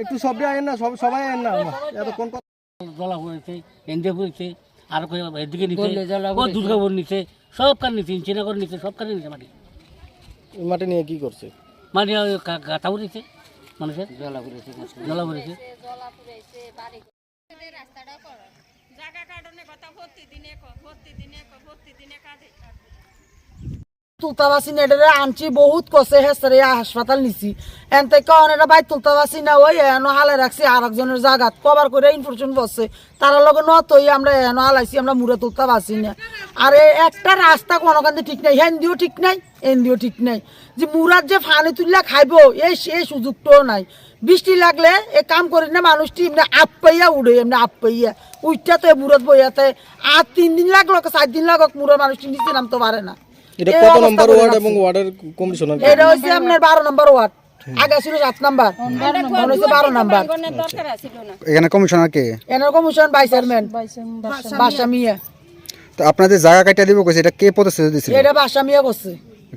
একটু সবই আয়েন না সব সবাই আয়েন না এত কোন কথা? জলা পড়েছে এন্দে পড়েছে আর কই এদিকে নিচে ও দুর্গাপুর নিচে সব কান নিচে চিনাগর নিচে সব কানে নিচে মাটি। মাটি নিয়ে কি করছে? মাটি গাঁথা উঠেছে মানুষের। জলা পড়েছে জলা পড়েছে। তুলতাবাসি নেডে আনছি বহুত কষে হেসরে হাসপাতাল নিছি। এন থেকে অনেকটা ভাই তুলতাবাসি না ওই এনো হালে রাখছি আর একজনের জায়গাত কবার করে ইনফরমেশন বসছে তারা লগে নতই আমরা এনো হালাইছি আমরা মুড়ে তুলতাবাসি না। আর একটা রাস্তা কোনোখান ঠিক নাই, হেন্দিও ঠিক নাই, এন্দিও ঠিক নাই। যে মুরার যে ফানি তুললা খাইবো, এই এই সুযোগটাও নাই। বৃষ্টি লাগলে এ কাম করি না, মানুষটি এমনি আপ পাইয়া উড়ে, এমনি আপ পাইয়া। উঠতে মুরত বইয়াতে। আর তিন দিন লাগল, চার দিন লাগক মুরের মানুষটি নিচে নামতে পারে না। এটা কত নম্বর ওয়ার্ড। এবং ওয়ার্ডের কমিশনার এটা হচ্ছে আপনার বারো নম্বর ওয়ার্ড। আগে ছিল সাত নাম্বার। এখন হচ্ছে বারো নাম্বার। এখানে কমিশনার কে? এনার কমিশন ভাইস চেয়ারম্যান। বাসা মিয়া। তো আপনাদের জায়গা কাটিয়ে দিব কইছে এটা কে প্রতিশ্রুতি দিছিল? এটা বাসা মিয়া করছে।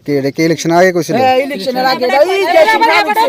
কে এটা কে ইলেকশন আগে কইছিল? হ্যাঁ ইলেকশনের আগে। এই যে সিংহা দিছে।